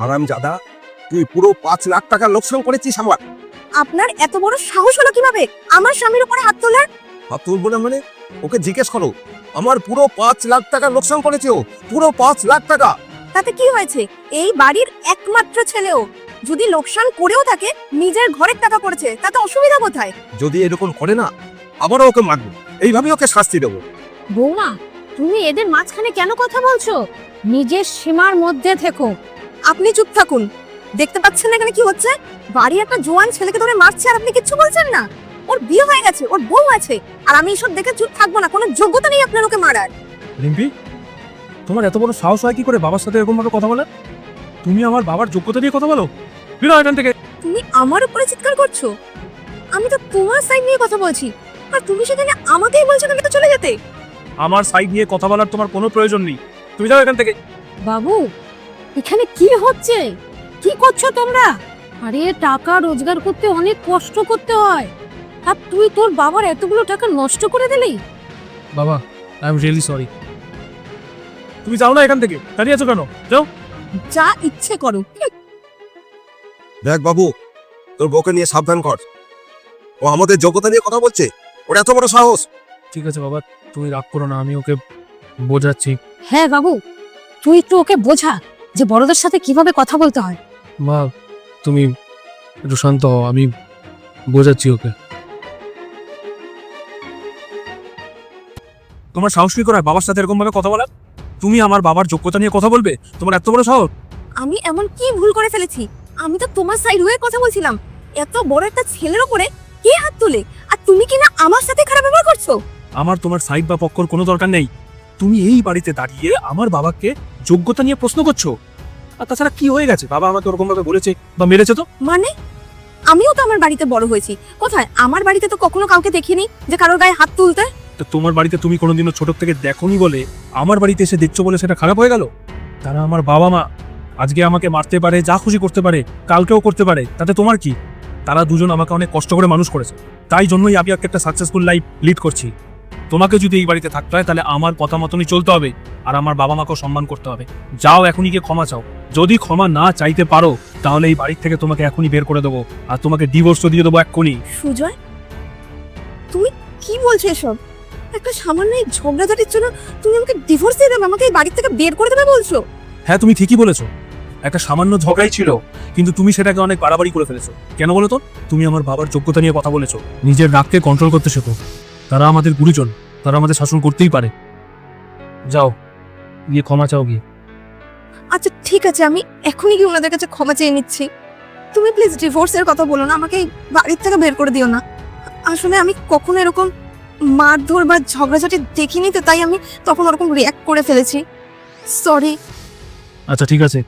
হারাম জাদা তুই পুরো পাঁচ লাখ টাকা লোকসান করেছিস আমার। আপনার এত বড় সাহস হলো কীভাবে? আমার স্বামীর উপরে হাত তোলার? আর তুলবো না মানে? ওকে জিজ্ঞেস করো আমার পুরো পাঁচ লাখ টাকা লোকসান করেছে ও পুরো পাঁচ লাখ টাকা। তাতে কি হয়েছে? এই বাড়ির একমাত্র ছেলেও যদি লোকসান করেও থাকে নিজের ঘরের টাকা করেছে তাতে অসুবিধা কোথায়? যদি এরকম করে না আবারও ওকে মারবো। এইভাবে ওকে শাস্তি দেবো। বৌমা তুমি এদের মাঝখানে কেন কথা বলছো? নিজের সীমার মধ্যে থেকো। আপনি চুপ থাকুন। দেখতে পাচ্ছেন না এখানে কি হচ্ছে? বাড়ি একটা জোয়ান ছেলেকে ধরে মারছে আর আপনি কিচ্ছু বলছেন না। ওর বিয়ে হয়ে গেছে ওর বউ আছে। আর আমি এসব দেখে চুপ থাকব না কোনো যোগ্যতা নেই আপনার ওকে মারার। রিম্পি তোমার এত বড় সাহস হয় কি করে বাবার সাথে এরকম ভাবে কথা বলে তুমি আমার বাবার যোগ্যতা নিয়ে কথা বলো। বেরো এখান থেকে। তুমি আমার উপরে চিৎকার করছ? আমি তো তোমার সাইড নিয়ে কথা বলছি। আর তুমি সেখানে আমাকেই বলছো তুমি তো চলে যেতে? আমার সাইড নিয়ে কথা বলার তোমার কোনো প্রয়োজন নেই। তুমি যাও এখান থেকে। বাবু এখানে কি হচ্ছে? কি করছ তোমরা? আরে টাকা রোজগার করতে অনেক কষ্ট করতে হয়। আর তুই তোর বাবার এতগুলো টাকা নষ্ট করে দিলি? বাবা আই এম রিয়েলি সরি তুমি যাও না এখান থেকে। দাঁড়িয়ে আছো কেন? যাও। যা ইচ্ছে করো। দেখ বাবু তোর বউকে নিয়ে সাবধান কর। ও আমাদের যোগ্যতা নিয়ে কথা বলছে। ওর এত বড় সাহস। ঠিক আছে বাবা তুমি রাগ করো না আমি ওকে বোঝাচ্ছি। হ্যাঁ বাবু তুই একটু ওকে বোঝা। যে বড়দের সাথে কীভাবে কথা বলতে হয়? মা তুমি একটু শান্ত হও আমি বোঝাচ্ছি ওকে। তোমার সাহস কি করে বাবার সাথে এরকম ভাবে কথা বলার? তুমি আমার বাবার যোগ্যতা নিয়ে কথা বলবে? তোমার এত বড় সাহস? আমি এমন কি ভুল করে ফেলেছি? আমি তো তোমার সাইড হয়ে কথা বলছিলাম। এত বড় একটা ছেলের উপরে কে হাত তোলে? আর তুমি কি না আমার সাথে খারাপ ব্যবহার করছ? আমার তোমার সাইড বা পক্ষর কোনো দরকার নেই। তুমি এই বাড়িতে দাঁড়িয়ে আমার বাবাকে যোগ্যতা নিয়ে প্রশ্ন করছ? আর তাছাড়া কি হয়ে গেছে? বাবা আমাকে ওরকম ভাবে বলেছে বা মেরেছে তো? মানে? আমিও তো আমার বাড়িতে বড় হয়েছি। কোথায়? আমার বাড়িতে তো কখনো কাউকে দেখিনি যে কারোর গায়ে হাত তুলতে? তো তোমার বাড়িতে তুমি কোনোদিনও ছোট থেকে দেখোনি বলে আমার বাড়িতে এসে দেখছ বলে সেটা খারাপ হয়ে গেল? তারা আমার বাবা মা। আজকে আমাকে মারতে পারে যা খুশি করতে পারে কালকেও করতে পারে তাতে তোমার কি? তারা দুজন আমাকে অনেক কষ্ট করে মানুষ করেছে। তাই জন্যই আমি একটা সাকসেসফুল লাইফ লিড করছি। তোমাকে যদি এই বাড়িতে থাকতে হয় তাহলে আমার কথা মতনই চলতে হবে আর আমার বাবা মাকেও সম্মান করতে হবে। যাও এখনই গিয়ে ক্ষমা চাও। যদি ক্ষমা না চাইতে পারো তাহলে এই বাড়ির থেকে তোমাকে এখনই বের করে দেবো আর তোমাকে ডিভোর্সও দিয়ে দেবো এক্ষুনি। সুজয় তুমি কি বলছো এসব? একটা সামান্য এই ঝগড়াঝাটির জন্য তুমি আমাকে ডিভোর্স দিয়ে দেবে আমাকে এই বাড়ি থেকে বের করে দেবে বলছো? হ্যাঁ তুমি ঠিকই বলেছ। একটা সামান্য ঝগড়াই ছিল কিন্তু তুমি সেটাকে অনেক বাড়াবাড়ি করে ফেলেছো। কেন বলো তো? তুমি আমার বাবার যোগ্যতা নিয়ে কথা বলেছ। নিজের রাগকে কন্ট্রোল করতে শেখো। তারা আমাদের গুরুজন তারা আমাদের শাসন করতেই পারে। যাও গিয়ে ক্ষমা চাও গিয়ে। আচ্ছা ঠিক আছে আমি এখনই গিয়ে ওনাদের কাছে ক্ষমা চেয়ে নিচ্ছি। তুমি প্লিজ ডিভোর্সের কথা বলো না আমাকে বাড়ির থেকে বের করে দিও না। আসলে আমি কখনো এরকম মারধর বা ঝগড়াঝাটি দেখিনি তো তাই আমি তখন ওরকম রিয়াক্ট করে ফেলেছি। সরি আচ্ছা ঠিক আছে।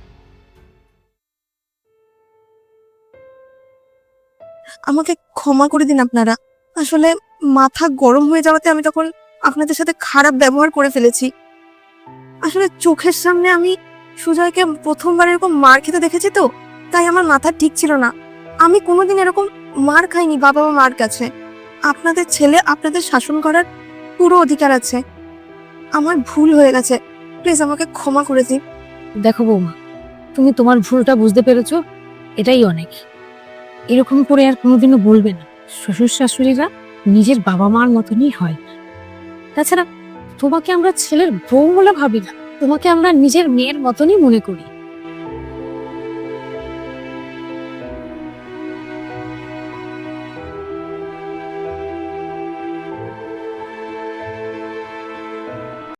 আমাকে ক্ষমা করে দিন আপনারা। আসলে মাথা গরম হয়ে যাওয়াতে আমি তখন আপনাদের সাথে খারাপ ব্যবহার করে ফেলেছি। আসলে চোখের সামনে আমি সুজয়কে প্রথমবার এরকম মার খেতে দেখেছি তো, তাই আমার মাথা ঠিক ছিল না। আমি কোনোদিন এরকম মার খাইনি বাবা বা মার কাছে। আপনাদের ছেলে আপনাদের শাসন করার পুরো অধিকার আছে। আমার ভুল হয়ে গেছে। প্লিজ আমাকে ক্ষমা করে দিন। দেখো বৌমা, তুমি তোমার ভুলটা বুঝতে পেরেছ, এটাই অনেক। এরকম করে আর কোনোদিনও বলবে না। শ্বশুর শাশুড়িরা নিজের বাবা মার মতনই হয়। তাছাড়া তোমাকে আমরা ছেলের বউ বলে ভাবি না। তোমাকে আমরা নিজের মেয়ের মতনই মনে করি।